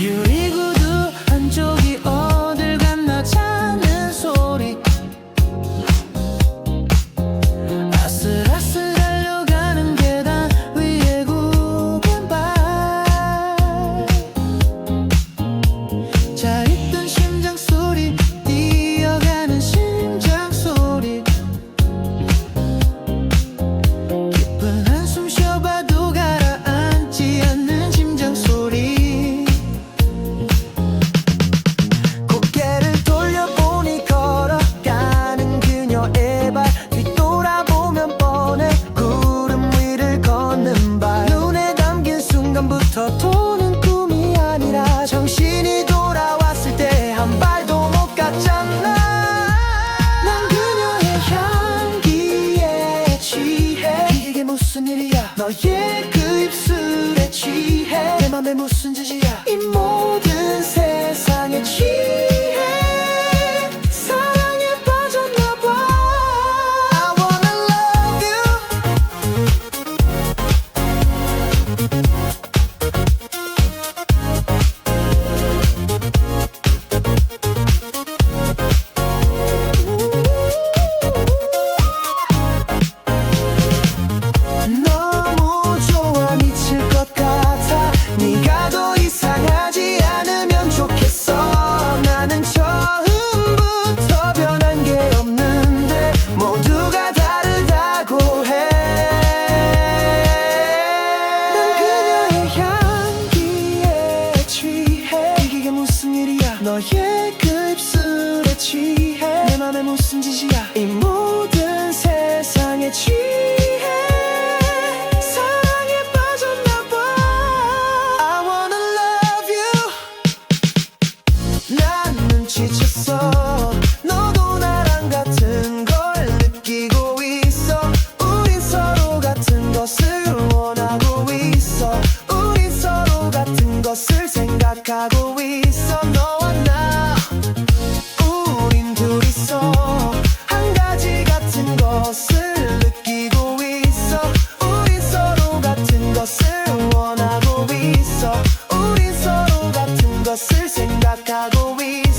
You 도는 꿈이 아니라 정신이 돌아왔을 때 한 발도 못 갔잖아. 난 그녀의 향기에 취해. 이게 무슨 일이야? 너의 그 입술에 취해. 내 맘에 무슨 짓이야? 이몸 무슨 짓이야. 이 모든 세상에 취해. 사랑에 빠졌나 봐. I wanna love you. 난 눈치챘어. 너도 나랑 같은 걸 느끼고 있어. 우린 서로 같은 것을 원하고 있어. 우린 서로 같은 것을 생각하고 cago in